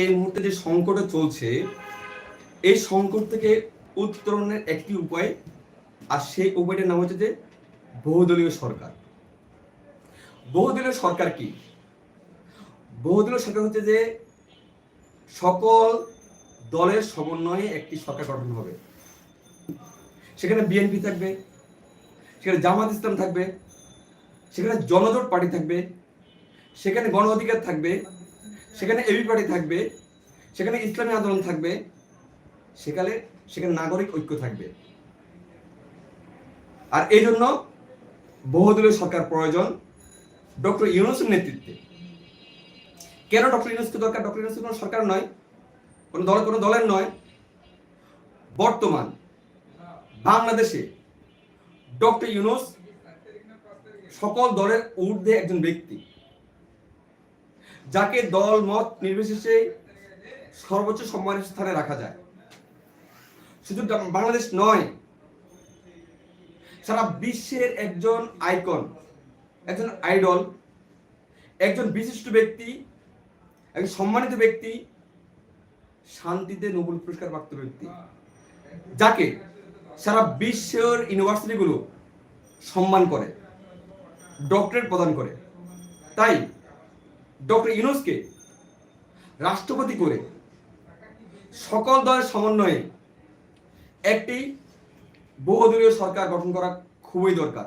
এই মুহূর্তে যে সংকটে চলছে, এই সংকট থেকে উত্তরণের একটি উপায়, আর সেই উপায়টার নাম হচ্ছে যে বহুদলীয় সরকার। বহুদলীয় সরকার কি? বহুদলীয় সরকার হচ্ছে যে সকল দলের সমন্বয়ে একটি সরকার গঠন হবে। সেখানে বিএনপি থাকবে, সেখানে জামাত ইসলাম থাকবে, সেখানে জনজোট পার্টি থাকবে, সেখানে গণ অধিকার থাকবে সেখানে এবি পার্টি থাকবে, সেখানে ইসলামী আন্দোলন থাকবে, সেখানে সেখানে নাগরিক ঐক্য থাকবে। আর এই জন্য বহুদলীয় সরকার প্রয়োজন ডক্টর ইউনুসের নেতৃত্বে। কেন ডক্টর ইউনুসকে দরকার? ডক্টর ইউনুস কোনো সরকার নয়, কোনো দল, কোনো দলের নয়। বর্তমান বাংলাদেশে ডক্টর ইউনুস সকল দলের ঊর্ধ্বে একজন ব্যক্তি। যাকে দল, মত নির্বিশেষে সর্বোচ্চ সম্মানের স্থানে রাখা যায়। শুধু বাংলাদেশ নয়, সারা বিশ্বের একজন আইকন, একজন আইডল, একজন বিশিষ্ট ব্যক্তি, একজন সম্মানিত ব্যক্তি, শান্তিতে নোবেল পুরস্কার প্রাপ্ত ব্যক্তি, যাকে সারা বিশ্বের ইউনিভার্সিটিগুলো সম্মান করে, ডক্টরেট প্রদান করে। তাই ডক্টর ইউনুসকে রাষ্ট্রপতি করে সকল দলের সমন্বয়ে একটি বহুদলীয় সরকার গঠন করা খুবই দরকার।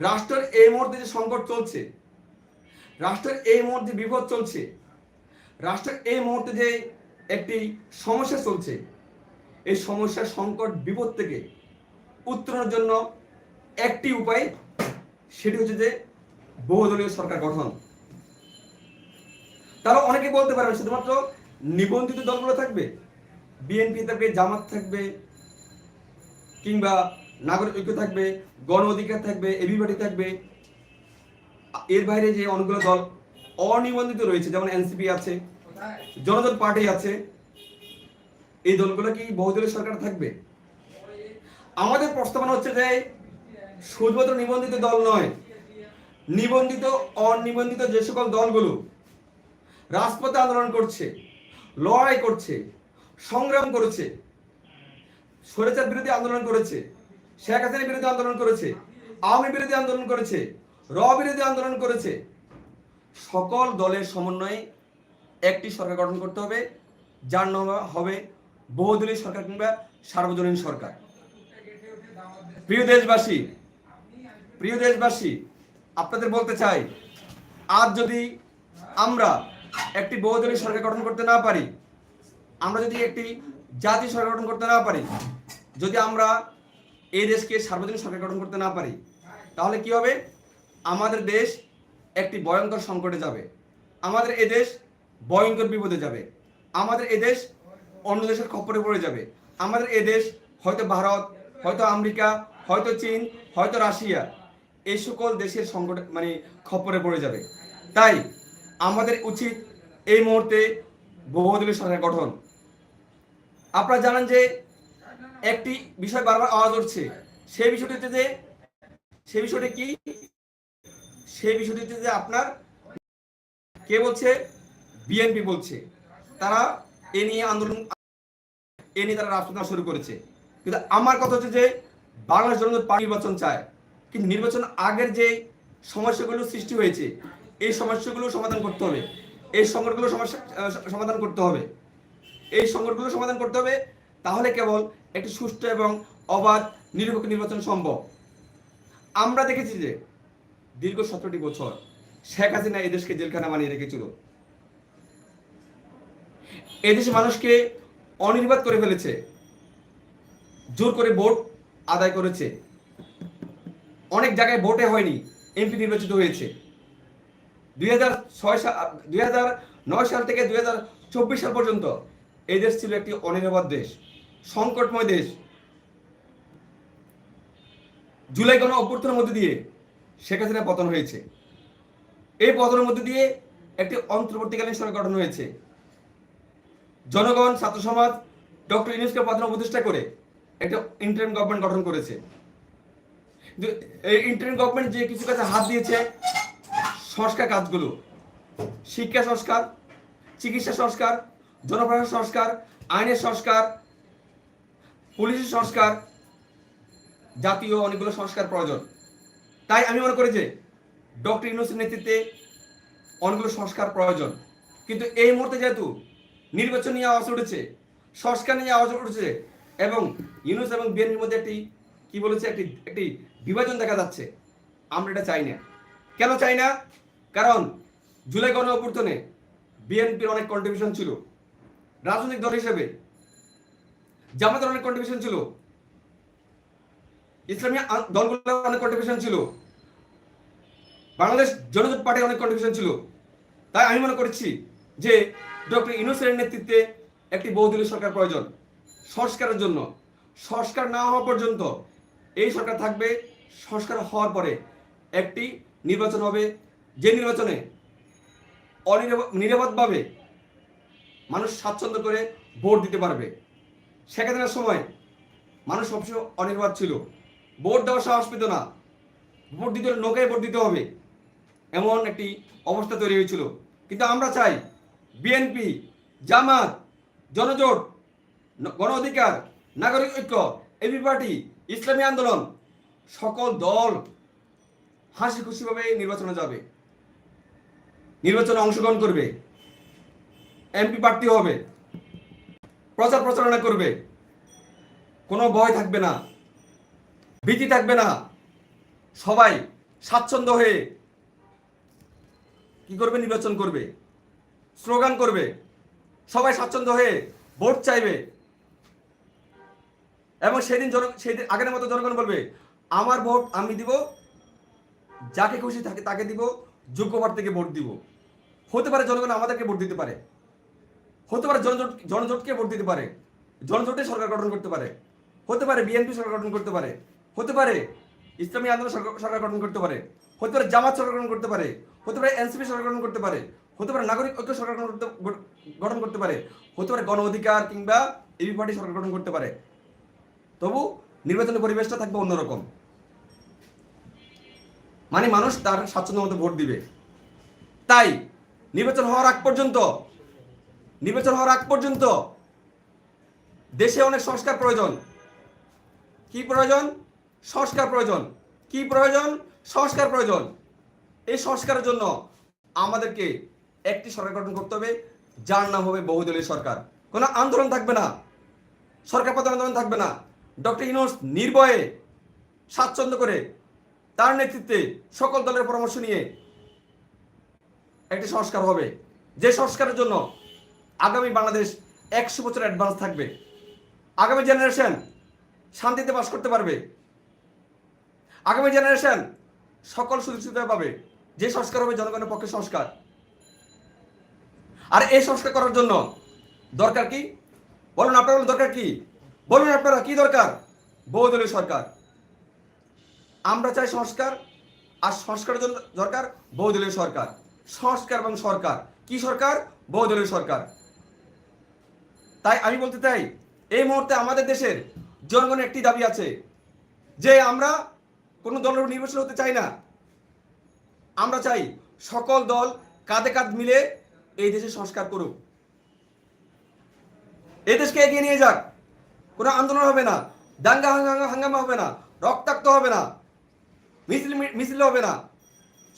রাষ্ট্রের এই মুহূর্তে যে সংকট চলছে, রাষ্ট্রের এই মুহূর্তে বিপদ চলছে, রাষ্ট্রের এই মুহূর্তে যে একটি সমস্যা চলছে, এই সমস্যার সংকট, বিপদ থেকে উত্তরণের জন্য একটি উপায়, সেটি হচ্ছে যে বহুদলীয় সরকার গঠন। তারা অনেকে বলতে পারবে শুধুমাত্র নিবন্ধিত দলগুলো থাকবে? বিএনপি থাকবে, জামাত থাকবে, কিংবা নাগরিক ঐক্য থাকবে, গণ অধিকার থাকবে এবিবাডি থাকবে। এর বাইরে যে অনেকগুলো দল অনিবন্ধিত রয়েছে, যেমন এনসিপি আছে, জনদল পার্টি আছে, এই দলগুলো কি বহুদলীয় সরকার থাকবে? আমাদের প্রস্তাবনা হচ্ছে যে শুধুমাত্র নিবন্ধিত দল নয়, নিবন্ধিত, অনিবন্ধিত যে সকল দলগুলো রাজপথে আন্দোলন করছে, লড়াই করছে, সংগ্রাম করেছে, স্বৈরাচার বিরোধী আন্দোলন করেছে, শেখ হাসিনার বিরোধী আন্দোলন করেছে, আওয়ামী বিরোধী আন্দোলন করেছে, র বিরোধী আন্দোলন করেছে। সকল দলের সমন্বয়ে একটি সরকার গঠন করতে হবে, যার নাম হবে বহুদলীয় সরকার কিংবা সার্বজনীন সরকার। প্রিয় দেশবাসী প্রিয় দেশবাসী, আপনাদের বলতে চাই, আজ যদি আমরা একটি বহুদলীয় সরকার গঠন করতে না পারি, আমরা যদি একটি জাতীয় সরকার গঠন করতে না পারি, যদি আমরা এই দেশকে সার্বজনীন সরকার গঠন করতে না পারি, তাহলে কি হবে? আমাদের দেশ একটি ভয়ঙ্কর সংকটে যাবে। আমাদের এ দেশ ভয়ঙ্কর বিপদে যাবে। আমাদের এ দেশ অন্য দেশের খপ্পরে পড়ে যাবে। আমাদের এ দেশ হয়তো ভারত, হয়তো আমেরিকা, হয়তো চীন, হয়তো রাশিয়া, এই সকল দেশের সংকট মানে খপ্পরে পড়ে যাবে। তাই আমাদের উচিত এই মুহূর্তে বহুদলীয় সরকার গঠন। আপনারা জানেন যে একটি বিষয় বারবার আওয়াজ উঠছে। সেই বিষয়টি হচ্ছে যে, সেই বিষয়টি কি? সেই বিষয়টি হচ্ছে যে আপনার কে বলছে? বিএনপি বলছে। তারা এ নিয়ে আন্দোলন, এ নিয়ে তারা রাজপথ শুরু করেছে। কিন্তু আমার কথা হচ্ছে যে বাংলাদেশ জনগণ নির্বাচন চায়। কিন্তু নির্বাচন আগের যে সমস্যাগুলো সৃষ্টি হয়েছে এই সমস্যাগুলো সমাধান করতে হবে। এই সংকটগুলো সমস্যা সমাধান করতে হবে। এই সংকটগুলো সমাধান করতে হবে, তাহলে কেবল একটি সুষ্ঠু এবং অবাধ নিরপেক্ষ নির্বাচন সম্ভব। আমরা দেখেছি যে দীর্ঘ সতেরোটি বছর শেখ হাসিনা এদেশকে জেলখানা বানিয়ে রেখেছিল। এদেশে মানুষকে অনির্বাদ করে ফেলেছে, জোর করে ভোট আদায় করেছে। অনেক জায়গায় ভোটে হয়নি, এমপি নির্বাচিত হয়েছে। দুই হাজার ছয় সাল থেকে দুই হাজার চব্বিশ সাল পর্যন্ত এই দেশ ছিল একটি অনিরাপদ দেশ, সংকটময় দেশ। জুলাই গণ অভ্যর্থনের মধ্যে দিয়ে শেখ হাসিনা পতন হয়েছে। এই পতনের মধ্যে দিয়ে একটি অন্তর্বর্তীকালীন সরকার গঠন হয়েছে। জনগণ, ছাত্র সমাজ, ডক্টর ইউনুসকে প্রধান উপদেষ্টা করে একটা ইন্টারিম গভর্নমেন্ট গঠন করেছে। এই ইন্টারিম গভর্নমেন্ট যে কিছু কাছে হাত দিয়েছে সংস্কার কাজগুলো। শিক্ষা সংস্কার, চিকিৎসা সংস্কার, জনপ্রশাসন সংস্কার, আইনের সংস্কার, পুলিশের সংস্কার, জাতীয় অনেকগুলো সংস্কার প্রয়োজন। তাই আমি মনে করি যে ডক্টর ইউনুসের নেতৃত্বে অনেকগুলো সংস্কার প্রয়োজন। কিন্তু এই মুহূর্তে যেহেতু নির্বাচন নিয়ে আওয়াজ উঠেছে, সংস্কার নিয়ে আওয়াজ উঠেছে এবং ইউনুস এবং বিএনপির মধ্যে একটি, কি বলেছে, একটি একটি বিভাজন দেখা যাচ্ছে, আমরা এটা চাই না। কেন চাই না? কারণ জুলাই গণ বিএনপির অনেক কন্ট্রিবিউশন ছিল। রাজনৈতিক দল হিসেবে জামাতের অনেক কন্ট্রিবিউশন ছিল। ইসলামী দলগুলোর অনেক কন্ট্রিবিউশন ছিল। বাংলাদেশ জনজোট পার্টির অনেক কন্ট্রিবিউশন ছিল। তাই আমি মনে করছি যে ডক্টর ইনোসের নেতৃত্বে একটি বহুদলীয় সরকার প্রয়োজন সংস্কারের জন্য। সংস্কার না হওয়া পর্যন্ত এই সরকার থাকবে। সংস্কার হওয়ার পরে একটি নির্বাচন হবে। যে নির্বাচনে অনিরাপদ নিরাপদভাবে মানুষ স্বাচ্ছন্দ্য করে ভোট দিতে পারবে, সেখানের সময় মানুষ সবসময় অনির্বাদ ছিল। ভোট দেওয়ার সাহস পেত না। ভোট দিতে হলে নৌকায় ভোট দিতে হবে, এমন একটি অবস্থা তৈরি হয়েছিল। কিন্তু আমরা চাই বিএনপি, জামাত, জনজোট গণ অধিকার, নাগরিক ঐক্য, এবি পার্টি, ইসলামী আন্দোলন, সকল দল হাসি খুশিভাবে নির্বাচনে যাবে। নির্বাচনে অংশগ্রহণ করবে। এমপি প্রার্থী হবে। প্রচার প্রচারণা করবে। কোনো ভয় থাকবে না। ভীতি থাকবে না। সবাই স্বাচ্ছন্দ্য হয়ে কি করবে? নির্বাচন করবে। স্লোগান করবে। সবাই স্বাচ্ছন্দ্য হয়ে ভোট চাইবে। এবং সেদিন জন সেদিন আগের মতো জনগণ বলবে, আমার ভোট আমি দিব, যাকে খুশি থাকে তাকে দিব যোগ্য প্রার্থীকে ভোট দিব। হতে পারে জনগণ আমাদেরকে ভোট দিতে পারে। হতে পারে জনজোট, জনজোটকে ভোট দিতে পারে। জনজোটে সরকার গঠন করতে পারে। হতে পারে বিএনপি সরকার গঠন করতে পারে। হতে পারে ইসলামী আন্দোলন সরকার গঠন করতে পারে। হতে পারে জামাত সরকার গঠন করতে পারে। হতে পারে এনসিপি সরকার গঠন করতে পারে। হতে পারে নাগরিক ঐক্য সরকার গঠন করতে গঠন করতে পারে। হতে পারে গণ অধিকার কিংবা এবি পার্টি সরকার গঠন করতে পারে। তবু নির্বাচনের পরিবেশটা থাকবে অন্যরকম। মানে মানুষ তার স্বাচ্ছন্দ্য মতো ভোট দিবে। তাই নির্বাচন হওয়ার আগ পর্যন্ত, নির্বাচন হওয়ার আগ পর্যন্ত দেশে অনেক সংস্কার প্রয়োজন। কি প্রয়োজন? সংস্কার প্রয়োজন। কি প্রয়োজন? সংস্কার প্রয়োজন। এই সংস্কারের জন্য আমাদেরকে একটি সরকার গঠন করতে হবে, যার নাম হবে বহুদলীয় সরকার। কোনো আন্দোলন থাকবে না। সরকার পতন আন্দোলন থাকবে না। ডক্টর ইনোস নির্ভয়ে স্বাচ্ছন্দ্য করে তার নেতৃত্বে সকল দলের পরামর্শ নিয়ে একটি সংস্কার হবে। যে সংস্কারের জন্য আগামী বাংলাদেশ একশো বছর অ্যাডভান্স থাকবে। আগামী জেনারেশন শান্তিতে বাস করতে পারবে। আগামী জেনারেশন সকল সুযোগ সুবিধা পাবে। যে সংস্কার হবে জনগণের পক্ষে সংস্কার। আর এই সংস্কার করার জন্য দরকার কি? বলুন, আপনার দরকার কি? বলুন আপনারা, কি দরকার? বহুদলীয় সরকার। আমরা চাই সংস্কার, আর সংস্কারের জন্য দরকার বহুদলীয় সরকার। সংস্কার এবং সরকার। কি সরকার? বহুদলীয় সরকার। তাই আমি বলতে চাই, এই মুহূর্তে আমাদের দেশের জনগণের একটি দাবি আছে যে আমরা কোনো দলের নির্ভরশীল হতে চাই না। আমরা চাই সকল দল কাঁধে কাঁধ মিলে এই দেশে সংস্কার করুক। এই দেশকে এগিয়ে নিয়ে যাক। কোনো আন্দোলন হবে না। দাঙ্গা হাঙ্গামা হবে না। রক্তাক্ত হবে না। মিছিল মিছিল হবে না।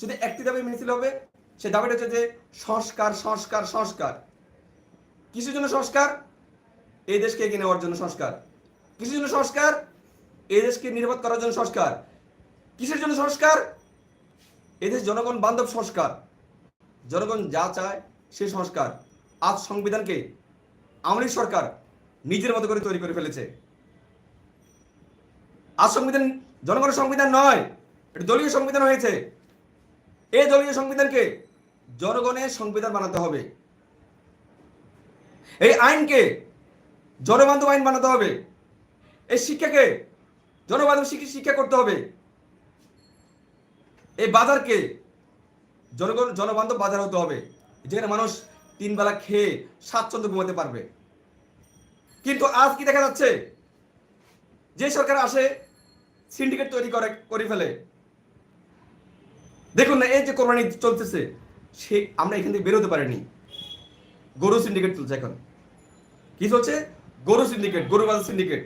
শুধু একটি দাবি মিছিল হবে। সে দাবিটা হচ্ছে যে সংস্কার সংস্কার সংস্কার। কিসের জন্য সংস্কার? এই দেশকে এগিয়ে নেওয়ার জন্য সংস্কার। কিসের জন্য সংস্কার? এই দেশকে নিরাপদ করার জন্য সংস্কার। কিসের জন্য সংস্কার? এদেশ জনগণ বান্ধব সংস্কার। জনগণ যা চায় সে সংস্কার। আজ সংবিধানকে আওয়ামী সরকার নিজের মতো করে তৈরি করে ফেলেছে। আজ সংবিধান জনগণের সংবিধান নয়, এটা দলীয় সংবিধান হয়েছে। এই দলীয় সংবিধানকে জনগণের সংবিধান বানাতে হবে। এই আইনকে জনবান্ধব আইন বানাতে হবে। এই শিক্ষাকে জনবান্ধব শিক্ষা করতে হবে। এই বাজারকে জনগণ জনবান্ধব বাজার হতে হবে। যেখানে মানুষ তিন বেলা খেয়ে স্বাচ্ছন্দ্য ঘুমাতে পারবে। কিন্তু আজ কি দেখা যাচ্ছে? যে সরকার আসে সিন্ডিকেট তৈরি করে করে ফেলে। দেখুন না, এই যে কোরবানি চলতেছে, সে আমরা এখান থেকে বেরোতে পারিনি। গরু সিন্ডিকেট চলছে এখন। কি চলছে? গরু সিন্ডিকেট গরু বাজার সিন্ডিকেট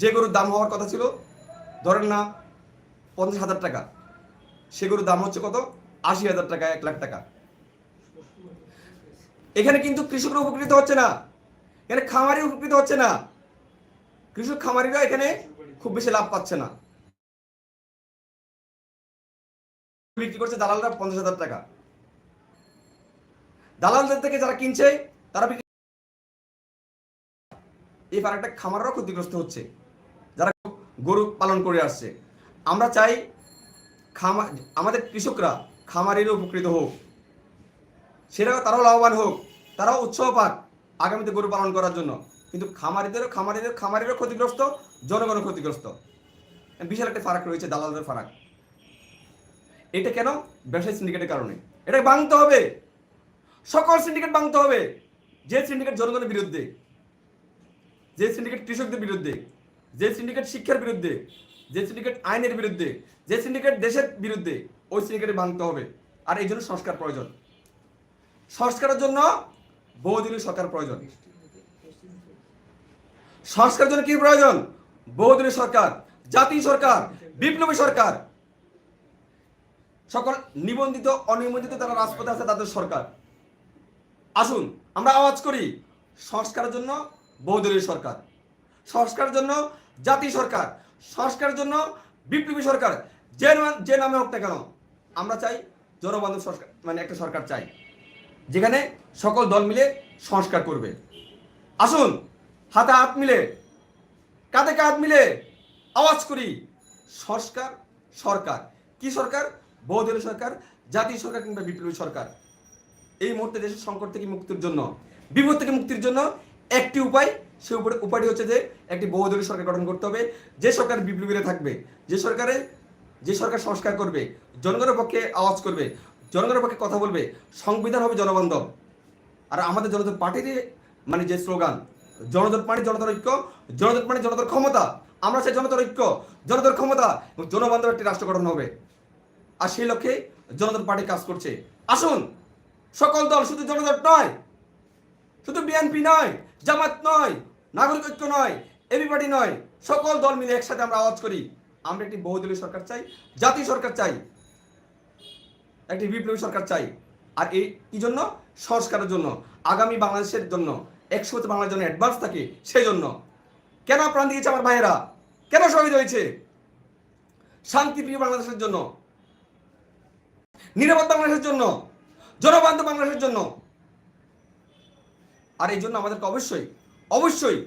যে গরুর দাম হওয়ার কথা ছিল, ধরেন না, পঞ্চাশ হাজার টাকা। সে গরুর দাম হচ্ছে কত? আশি হাজার টাকা, এক লাখ টাকা। এখানে কিন্তু কৃষকরা উপকৃত হচ্ছে না। এখানে খামারি উপকৃত হচ্ছে না। কৃষক খামারিরা এখানে খুব বেশি লাভ পাচ্ছে না। বিক্রি করছে দালালরা পঞ্চাশ হাজার টাকা। দালালদের থেকে যারা কিনছে, তারা বিক্রি এই ফারাকটা খামাররাও ক্ষতিগ্রস্ত হচ্ছে। যারা গরু পালন করে আসছে। আমরা চাই খামা আমাদের কৃষকরা খামারিরও উপকৃত হোক। সেটা তারাও লাভবান হোক। তারাও উৎসাহ পাক আগামীতে গরু পালন করার জন্য। কিন্তু খামারিদেরও খামারিদের খামারিরও ক্ষতিগ্রস্ত, জনগণও ক্ষতিগ্রস্ত। বিশাল একটা ফারাক রয়েছে, দালালদের ফারাক। এটা কেন? ব্যবসায়ী সিন্ডিকেটের কারণে। এটা ভাঙতে হবে। সকল সিন্ডিকেট ভাঙতে হবে। যে সিন্ডিকেট জনগণের বিরুদ্ধে, যে সিন্ডিকেট কৃষকদের বিরুদ্ধে, যে সিন্ডিকেট শিক্ষার বিরুদ্ধে, যে সিন্ডিকেট আইনের বিরুদ্ধে, যে সিন্ডিকেট দেশের বিরুদ্ধে, ওই সিন্ডিকেটে ভাঙতে হবে। আর এই জন্য সংস্কার প্রয়োজন। সংস্কারের জন্য বহুদিনের সরকার প্রয়োজন। সংস্কারের জন্য কি প্রয়োজন? বহুদিনের সরকার, জাতীয় সরকার, বিপ্লবী সরকার। সকল নিবন্ধিত, অনিবন্ধিত যারা রাজপথে আছে তাদের সরকার। আসুন, আমরা আওয়াজ করি, সংস্কারের জন্য বহুদলীয় সরকার, সংস্কারের জন্য জাতি সরকার, সংস্কারের জন্য বিপ্লবী সরকার, যে যে নামে হোক না কেন, আমরা চাই জনবান্ধব সরকার মানে একটা সরকার চাই, যেখানে সকল দল মিলে সংস্কার করবে। আসুন, হাতে হাত মিলে, কাঁধে কাঁধ মিলে আওয়াজ করি, সংস্কার, সরকার, কি সরকার? বহুদলীয় সরকার, জাতীয় সরকার কিংবা বিপ্লবী সরকার। এই মুহূর্তে দেশের সংকট থেকে মুক্তির জন্য, বিপদ থেকে মুক্তির জন্য একটি উপায়, সে উপরে উপায়টি হচ্ছে যে একটি বহুদলীয় সরকার গঠন করতে হবে। যে সরকার বিপ্লবীরা থাকবে, যে সরকারে, যে সরকার সংস্কার করবে, জনগণের পক্ষে আওয়াজ করবে, জনগণের পক্ষে কথা বলবে, সংবিধান হবে জনবান্ধব। আর আমাদের জনতার পার্টির মানে যে স্লোগান, জনতার পার্টি জনতার ঐক্য, জনতার পার্টি জনতার ক্ষমতা, আমরা সেই জনতার ঐক্য, জনতার ক্ষমতা এবং জনবান্ধব একটি রাষ্ট্র গঠন হবে। আর সেই লক্ষ্যে জনতার পার্টি কাজ করছে। আসুন, সকল দল শুধু জনদল নয়, শুধু বিএনপি নয়, জামাত নয়, নাগরিক ঐক্য নয়, এবি পার্টি নয়, সকল দল মিলে একসাথে আমরা আওয়াজ করি। আমরা একটি বহুদলীয় সরকার চাই, জাতীয় সরকার চাই, একটি বিপ্লবী সরকার চাই। আর এই কি জন্য? সংস্কারের জন্য, আগামী বাংলাদেশের জন্য একশোতে বাংলার জন্য অ্যাডভান্স থাকে, সেই জন্য। কেন প্রাণ দিয়েছে আমার ভাইয়েরা? কেন শহীদ হয়েছে? শান্তিপ্রিয় বাংলাদেশের জন্য নিরাপদ বাংলাদেশের জন্য জনবান্ধব বাংলাদেশের জন্য। আর এই জন্য আমাদেরকে অবশ্যই অবশ্যই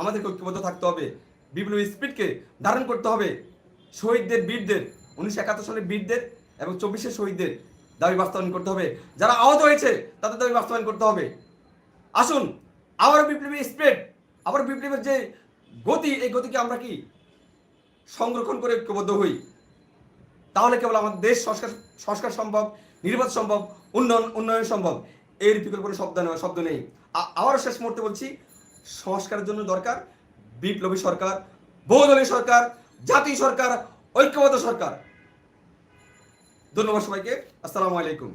আমাদেরকে ঐক্যবদ্ধ থাকতে হবে। বিপ্লবী স্পিডকে ধারণ করতে হবে। শহীদদের, বীরদের, উনিশশো একাত্তর সালের বীরদের এবং চব্বিশের শহীদদের দাবি বাস্তবায়ন করতে হবে। যারা আহত হয়েছে, তাদের দাবি বাস্তবায়ন করতে হবে। আসুন আবার বিপ্লবী স্প্রেড আবার বিপ্লবের যে গতি, এই গতিকে আমরা কি সংরক্ষণ করে ঐক্যবদ্ধ হই? তাহলে কেবল আমাদের দেশ সংস্কার সংস্কার সম্ভব, নির্বাচন সম্ভব, উন্নয়ন উন্নয়ন সম্ভব। এর বিকল্প কোনো শব্দ নেওয়া শব্দ নেই। আবারও শেষ মুহূর্তে বলছি, সংস্কারের জন্য দরকার বিপ্লবী সরকার, বহুদলীয় সরকার, জাতীয় সরকার, ঐক্যবদ্ধ সরকার। ধন্যবাদ সবাইকে, আসসালামু আলাইকুম।